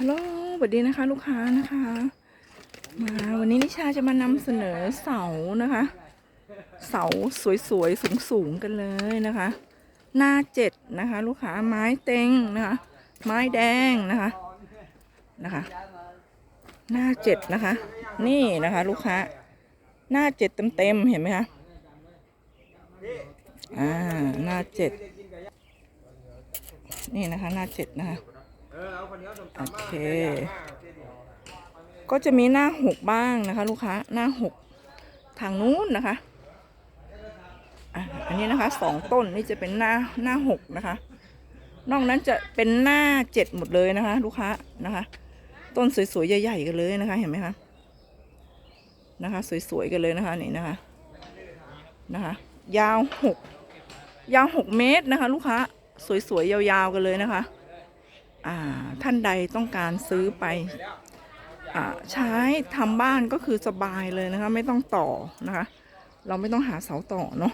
ฮัลโหลสวัสดีนะคะ ลูกค้านะคะ มาวันนี้นิชาจะมานำเสนอเสานะคะ เสาสวยๆสูงๆกันเลยนะคะ หน้าเจ็ดนะคะ ลูกค้าไม้เต็งนะคะ ไม้แดงนะคะนะคะ หน้าเจ็ดนะคะ นี่นะคะ ลูกค้า หน้าเจ็ดเต็มๆเห็นไหมคะอ่าหน้าเจ็ดนี่นะคะ หน้าเจ็ดนะคะ โอเค ก็จะมีหน้าหกบ้างนะคะ ลูกค้าหน้าหกทางนู้นนะคะอะอันนี้นะคะสองต้นนี่จะเป็นหน้าหน้าหกนะคะ นอกนั้นจะเป็นหน้าเจ็ดหมดเลยนะคะ ลูกค้านะคะ ต้นสวยๆใหญ่ๆกันเลยนะคะ เห็นไหมคะนะคะสวยๆกันเลยนะคะนี่นะคะนะคะ ยาวหกยาวหกเมตรนะคะ ลูกค้าสวยๆยาวๆกันเลยนะคะอ่า ท่านใดต้องการซื้อไปอใช้ทำบ้านก็คือสบายเลยนะคะ ไม่ต้องต่อนะคะ เราไม่ต้องหาเสาต่อเนาะ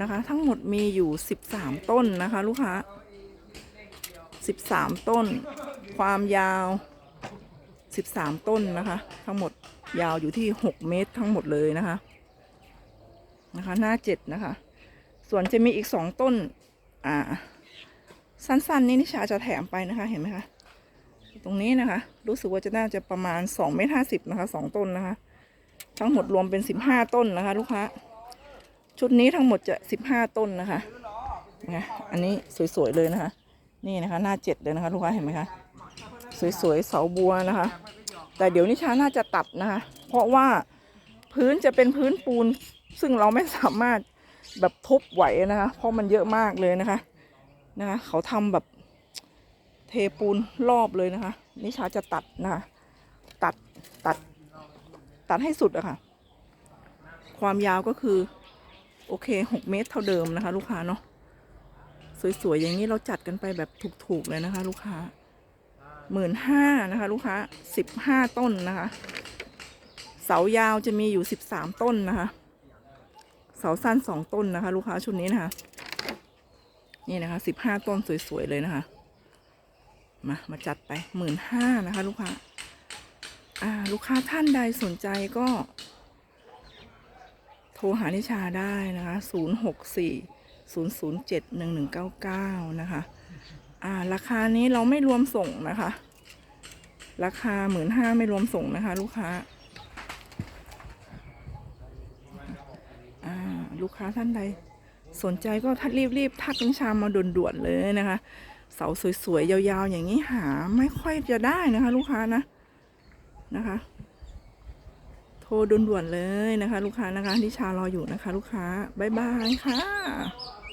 นะคะ ทั้งหมดมีอยู่ 13 ต้นนะคะ ลูกค้า 13 ต้น ความยาว 13 ต้นนะคะ ทั้งหมดยาวอยู่ที่ 6 เมตรทั้งหมดเลยนะคะนะคะ หน้าเจ็ดนะคะ ส่วนจะมีอีกสองต้น อ่า สั้นๆนี่นิชาจะแถมไปนะคะเห็นไหมคะตรงนี้นะคะ รู้สึกว่าจะน่าจะประมาณ2เมตรห้าสิบนะคะสองต้นนะคะ ทั้งหมดรวมเป็น15ต้นนะคะ ลูกค้า ชุดนี้ทั้งหมดจะ15ต้นนะคะนะอันนี้สวยๆเลยนะคะ นี่นะคะ หน้าเจ็ดเลยนะคะ ลูกค้าเห็นไหมคะสวยๆเสาบัวนะคะ แต่เดี๋ยวนิชาน่าจะตัดนะคะ เพราะว่าพื้นจะเป็นพื้นปูนซึ่งเราไม่สามารถแบบทุบไหวนะคะ เพราะมันเยอะมากเลยนะคะ นะคะเขาทำแบบเทปูนรอบเลยนะคะ นิชาจะตัดนะคะตัดตัดตัดให้สุดอะค่ะ ความยาวก็คือ โอเคหกเมตรเท่าเดิมนะคะ ลูกค้าเนาะสวยๆอย่างนี้เราจัดกันไปแบบถูกๆเลยนะคะ ลูกค้าหมื่นห้านะคะ ลูกค้าสิบห้าต้นนะคะ เสายาวจะมีอยู่สิบสามต้นนะคะ เสาสั้นสองต้นนะคะ ลูกค้าชุดนี้นะคะ นี่นะคะสิบห้าต้นสวย ๆ เลยนะคะ มามาจัดไปหมื่นห้านะคะ ลูกค้าอ่า ลูกค้าท่านใดสนใจก็ โทรหานิชาได้นะคะศูนย์หกสี่ศูนย์ศูนย์เจ็ดหนึ่งหนึ่งเก้าเก้านะคะ อ่า ราคานี้เราไม่รวมส่งนะคะ ราคาหมื่นห้าไม่รวมส่งนะคะ ลูกค้า อ่า ลูกค้าท่านใด สนใจก็ทัดรีบๆทักน้องชามมาด่วนๆเลยนะคะ เสาสวยๆ ยาวๆ อย่างนี้หาไม่ค่อยจะได้นะคะ ลูกค้านะนะคะ โทรด่วนๆเลยนะคะ ลูกค้านะคะที่ชารออยู่นะคะ ลูกค้าบ๊ายบายค่ะ